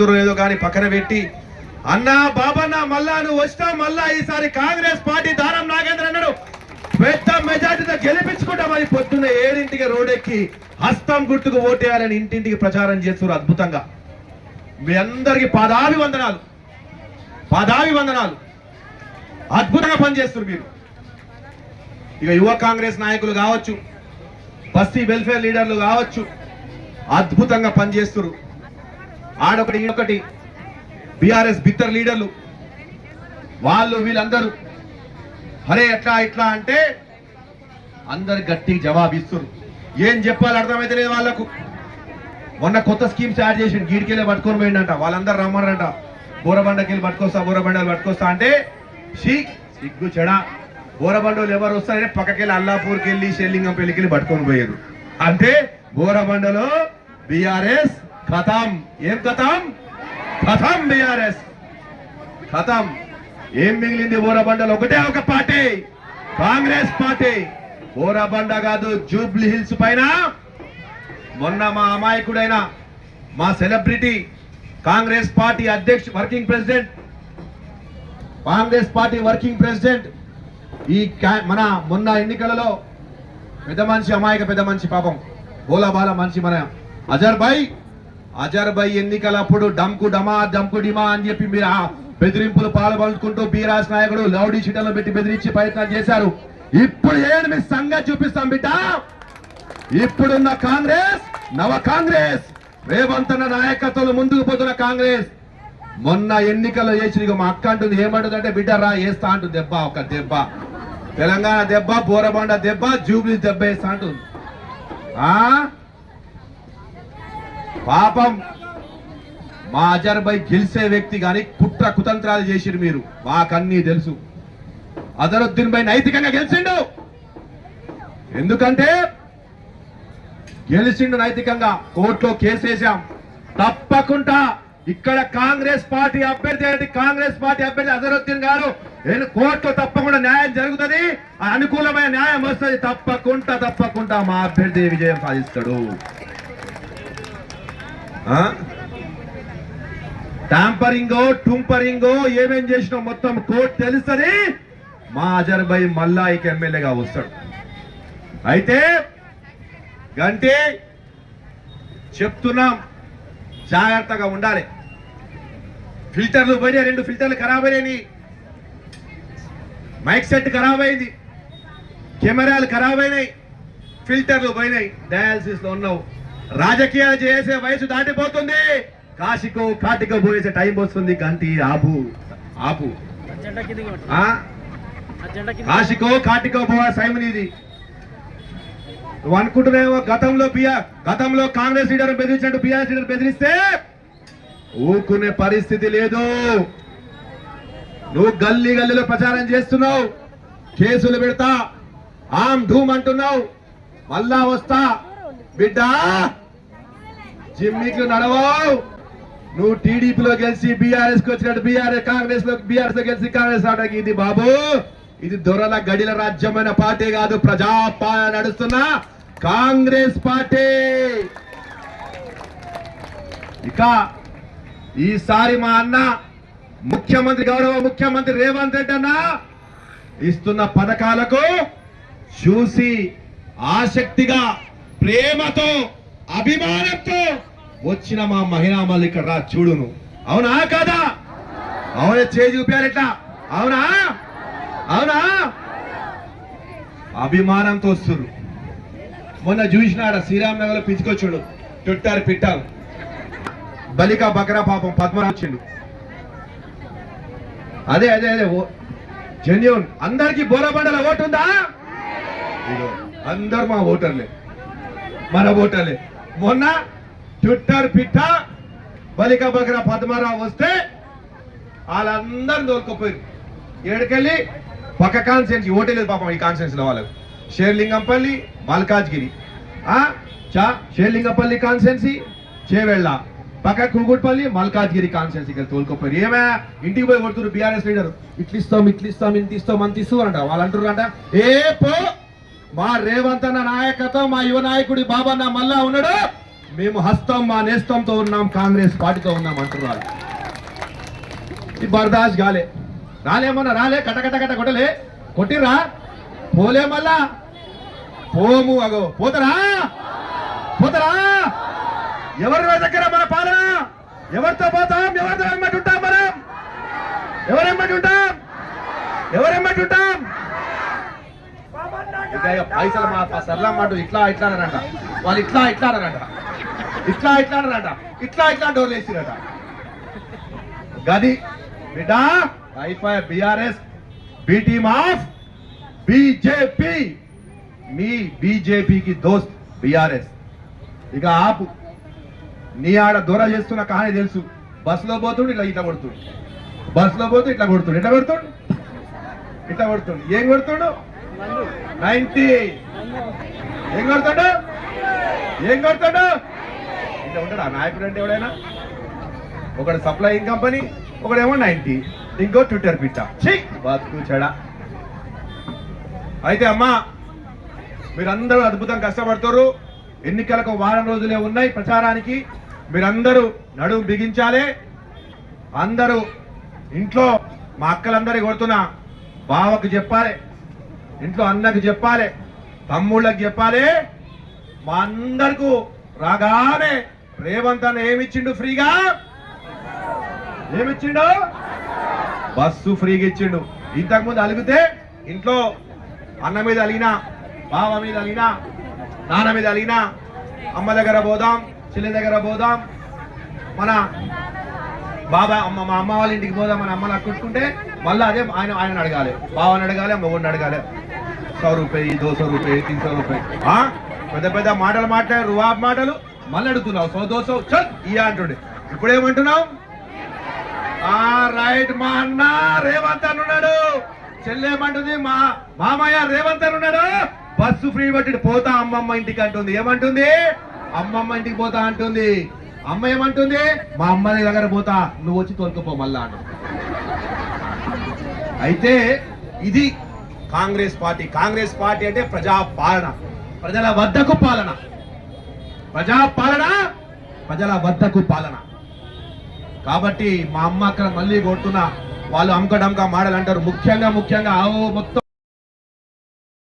లేదో కానీ పక్కన పెట్టి అన్నా బాబన్న మళ్ళా నువ్వు వస్తా మళ్ళా ఈసారి కాంగ్రెస్ పార్టీ దానం నాగేంద్ర అన్నాడు. పెద్ద మెజార్టీతో గెలిపించుకుంటామని పొద్దున్న ఏడింటికి రోడెక్కి హస్తం గుర్తుకు ఓటేయాలని ఇంటింటికి ప్రచారం చేస్తున్నారు అద్భుతంగా. మీ అందరికి పాదాభి వందనాలు పాదాభి వందనాలు అద్భుతంగా పనిచేస్తున్నారు మీరు. ఇక యువ కాంగ్రెస్ నాయకులు కావచ్చు బస్తీ వెల్ఫేర్ లీడర్లు కావచ్చు అద్భుతంగా పనిచేస్తున్నారు. ఆడొకటి ఈడొకటి. బీఆర్ఎస్ బిత్తర్ లీడర్లు. వాళ్ళు వీళ్ళందరూ. అరే ఎట్లా ఇట్లా అంటే అందరు గట్టి జవాబిస్తున్నారు ఏం చెప్పాలి అర్థమైతే లేదు వాళ్ళకు. మొన్న కొత్త స్కీమ్ స్టార్ట్ చేసి గీడికెళ్ళి పట్టుకొని పోయిండంట. వాళ్ళందరూ రమ్మన్నారంట. బోరబండకెళ్ళి పట్టుకొస్తా బోరబండలు పట్టుకొస్తా అంటే షీ సిగ్గు చెడ. బోరబండలు ఎవరు వస్తారంటే పక్కకెళ్ళి అల్లాపూర్కి వెళ్ళి షెల్లింగం పెళ్ళికెళ్ళి పట్టుకొని పోయారు. అంటే బోరబండలో బిఆర్ఎస్ ఖతం ఏం ఖతం ఖతం బిఆర్ఎస్ ఖతం ఏం మిగిలింది బోరబండలో ఒకటే ఒక పార్టీ. కాంగ్రెస్ పార్టీ. బోరబండ కాదు జూబ్లీ హిల్స్ పైన. మొన్న మా అమాయకుడైన మా సెలబ్రిటీ కాంగ్రెస్ పార్టీ అధ్యక్ష working president Congress party working president ఈ మన మొన్న ఎన్నికలలో పెద్ద మనిషి అమాయక పెద్ద మనిషి పాపం. బోలాబాల మనిషి మన అజర్ భాయ్. అజర్బై ఎన్నికలప్పుడు డంకు డమా డమ్కు డిమా అని చెప్పి మీరు ఆ బెదిరింపులు పాల్పంచుకుంటూ బీరాజ్ నాయకుడు లౌడీ షీటర్లు పెట్టి బెదిరించి ప్రయత్నం చేశారు. ఇప్పుడు ఏంటి మీ సంగతి చూపిస్తాం బిడ్డ? ఇప్పుడున్న కాంగ్రెస్ నవ కాంగ్రెస్ రేవంత్ అన్న నాయకత్వంలో ముందుకు పోతున్న కాంగ్రెస్. మొన్న ఎన్నికల్లో చేసిన మా అక్క అంటుంది ఏమంటుంది బిడ్డ రా వేస్తా అంటుంది. దెబ్బ ఒక దెబ్బ. తెలంగాణ దెబ్బ బోరబండ దెబ్బ జూబ్లీ దెబ్బ వేస్తా అంటుంది. ఆ? పాపం మా అజర్బై గెలిచే వ్యక్తి కానీ కుట్ర కుతంత్రాలు చేసిరు మీరు. మాకన్నీ తెలుసు. అజరుద్దీన్ బై నైతికంగా గెలిచిండు. ఎందుకంటే గెలిచిండు నైతికంగా. కోర్టులో కేసు వేసాం తప్పకుండా ఇక్కడ కాంగ్రెస్ పార్టీ అభ్యర్థి అనేది కాంగ్రెస్ పార్టీ అభ్యర్థి అజరుద్దీన్ గారు. నేను కోర్టులో తప్పకుండా న్యాయం జరుగుతుంది. ఆ అనుకూలమైన న్యాయం వస్తుంది. తప్పకుండా తప్పకుండా మా అభ్యర్థి విజయం సాధిస్తాడు. ట్యాంపరింగో టాంపరింగో టుంపరింగో ఏమేం చేసినా మొత్తం కోర్టు తెలుస్తుంది మా అజర్బై మల్లా ఇక ఎమ్మెల్యేగా వస్తాడు. అయితే గంటే చెప్తున్నాం జాగ్రత్తగా ఉండాలి. ఫిల్టర్లు పోయినాయి రెండు ఫిల్టర్లు ఖరాబ్ అయినాయి. మైక్ సెట్ ఖరాబ్ అయింది. కెమెరాలు ఖరాబ్ అయినాయి. ఫిల్టర్లు పోయినాయి. డయాలసిస్లో ఉన్నావు. రాజకీయాలు చేసే వయసు దాటిపోతుంది. కాశీకో కాటికో పోయేసే టైం వస్తుంది. గంటి ఆపు. ఆపు. కాశీకో కాటికో పోవా సైమన్ ఇది. నువ్వు అనుకుంటున్నావో గతంలో బిఆర్ గతంలో కాంగ్రెస్ లీడర్ బెదిరించినట్టు బీఆర్ లీడర్ బెదిరిస్తే ఊరుకునే పరిస్థితి లేదు. నువ్వు గల్లీ గల్లీలో ప్రచారం చేస్తున్నావు. కేసులు పెడతా. ఆమ్ ధూమ్ అంటున్నావు. మళ్ళా వస్తా. బిడ్డ! జిమ్మిక్లు నడవావు. నువ్వు టీడీపీలో గెలిచి బీఆర్ఎస్కి వచ్చినట్టు బీఆర్ఎస్ కాంగ్రెస్లో బీఆర్ఎస్లో గెలిచి కాంగ్రెస్ ఆటకి ఇది బాబు. ఇది దొరల గడిల రాజ్యమైన పార్టీ కాదు. ప్రజాపాల నడుస్తున్న కాంగ్రెస్ పార్టీ. ఇక ఈసారి మా అన్న ముఖ్యమంత్రి గౌరవ ముఖ్యమంత్రి రేవంత్ రెడ్డి అన్న ఇస్తున్న పథకాలకు చూసి ఆసక్తిగా ప్రేమతో అభిమానంతో వచ్చిన మా మహిళా మళ్ళీ ఇక్కడ రా చూడును. అవునా కాదా? అవునా చేయి చూపారట అవునా? అవునా? అభిమానంతో వస్తున్నారు మొన్న చూసినాడ? శ్రీరామ్ నగర్లో పిచ్చుకొచ్చాడు. చుట్టారు పిట్టారు బలిక బకరా పాపం పద్మరాచిండు అదే అదే అదే జెన్యున్. అందరికి బోరబండల ఓటు ఉందా? అందరు మా ఓటర్లే. మన ఓటర్లే. మొన్న ట్విట్టర్ పిట్ట బలిక బకరా పద్మారావు వస్తే వాళ్ళందరూ దొరికిపోయారు ఏడుకెళ్ళి పక్క కాన్సెన్స్ ఓటే లేదు పాపం ఈ కాన్సెన్స్లో వాళ్ళకు. షేర్లింగంపల్లి మల్కాజ్గిరి. ఆ? చా షేర్లింగంపల్లి కాన్సెన్సీ చేవెళ్ళ. పక్క కూగుట్పల్లి మల్కాజ్గిరి కాన్సెన్సీకి తోలుకోపోయారు ఏమే? ఇంటికి పోయి కొడుతున్నారు బీఆర్ఎస్ లీడర్. ఇట్లిస్తాం ఇట్లిస్తాం ఇంత ఇస్తాం అంత ఇస్తూ అంట వాళ్ళు అంటారు అంట ఏ పో మా రేవంత్ అన్న నాయకత్వం మా యువ నాయకుడి బాబన్న మళ్ళా ఉన్నాడు. మేము హస్తం మా నేస్తంతో ఉన్నాం కాంగ్రెస్ పార్టీతో ఉన్నాం అంటున్నారు. ఈ బర్దాష్ గాలే. రాలేమన్నా రాలే కటకట కట కొట్టలే. కొట్టిరా పోలే మళ్ళా. పోము అగో. పోతరా? పోతరా? ఎవరి దగ్గర మన పాలన? ఎవరితో పోతాం? ఎవరితో ఎమ్మటి ఉంటాం మనం? ఎవరెమ్మటి ఉంటాం? ఎవరెమ్మటి ఉంటాం? ఇక పైసలు మా సర్లమ్మంటూ ఇట్లా ఇట్లా అనంట వాళ్ళు ఇట్లా ఇట్లా అనంట ఇట్లా ఇట్లా అనంట ఇట్లా ఇట్లా డోర్లు వేసిరట. గది బిడ్డా అయిపోయా BRS B team of BJP. మీ బీజేపీకి దోస్త్ బిఆర్ఎస్. ఇక ఆపు. నీ ఆడ దొర చేస్తున్న కహాని తెలుసు. బస్సులో పోతుండు ఇట్లా ఇట్లా కొడుతుండు. బస్సులో పోతూ ఇట్లా కొడుతుండు. ఇట్లా కొడుతుండు? ఇట్లా కొడుతుండు. ఏం కొడుతుండు? నైన్టీ. ఏం కొడతాడు? ఏం కొడతాడు? ఇంత ఉంటాడు ఆ నాయకుడు అంటే ఎవడైనా? ఒకడు సప్లైయింగ్ కంపెనీ ఒకడేమో నైన్టీ. ఇంకో ట్విట్టర్ పిట్ట. ఛీ! బతుకు చెడ అయితే అమ్మా మీరందరూ అద్భుతం కష్టపడుతారు. ఎన్నికలకు వారం రోజులే ఉన్నాయి ప్రచారానికి. మీరందరూ నడుము బిగించాలి. అందరూ ఇంట్లో మా అక్కలందరికీ కొడుతున్నా బావకు చెప్పాలి. ఇంట్లో అన్నకు చెప్పాలి తమ్ముళ్ళకి చెప్పాలి మా అందరకు రాగానే రేవంత్ అన్న ఏమిచ్చిండు ఫ్రీగా? ఏమిచ్చిండు? బస్సు ఫ్రీగా ఇచ్చిండు. ఇంతకుముందు అలిగితే ఇంట్లో అన్న మీద అలిగినా బావ మీద అలిగినా నాన్న మీద అలిగినా అమ్మ దగ్గర పోదాం చెల్లి దగ్గర పోదాం మన బాబా అమ్మ మా అమ్మ వాళ్ళ ఇంటికి పోదాం మన అమ్మని అక్కుంటుంటే మళ్ళీ అదే ఆయన ఆయన అడగాలి బావని అడగాలి మొగుడిని అడగాలి. సో రూపాయి దో సौ రూపాయి తీన్ సో రూపాయి పెద్ద పెద్ద మాటలు మాట్లాడు రువాబ్ మాటలు. మళ్ళీ అడుగుతున్నావు సో దో సో చల్ ఇయ్య అంటుండే. ఇప్పుడు ఏమంటున్నావు ఆ రైట్ మా అన్న రేవంత్ అనున్నాడు చెల్లేమంటుంది మా మామయ్య రేవంత్ అనున్నాడు బస్సు ఫ్రీ పట్టి పోతా అమ్మమ్మ ఇంటికి అంటుంది. ఏమంటుంది? అమ్మమ్మ ఇంటికి పోతా అంటుంది. అమ్మ ఏమంటుంది? మా అమ్మ దగ్గర పోతా. నువ్వు వచ్చి తోలుకపో మళ్ళా అంటుంది అయితే ఇది కాంగ్రెస్ పార్టీ. కాంగ్రెస్ పార్టీ అంటే ప్రజా పాలన. ప్రజల వద్దకు పాలన. ప్రజా పాలన ప్రజల వద్దకు పాలన. కాబట్టి మా అమ్మ అక్కడ మళ్ళీ కొడుతున్న వాళ్ళు అమ్మకడంక మాటలు అంటారు ముఖ్యంగా ముఖ్యంగా ఆవో మొత్తం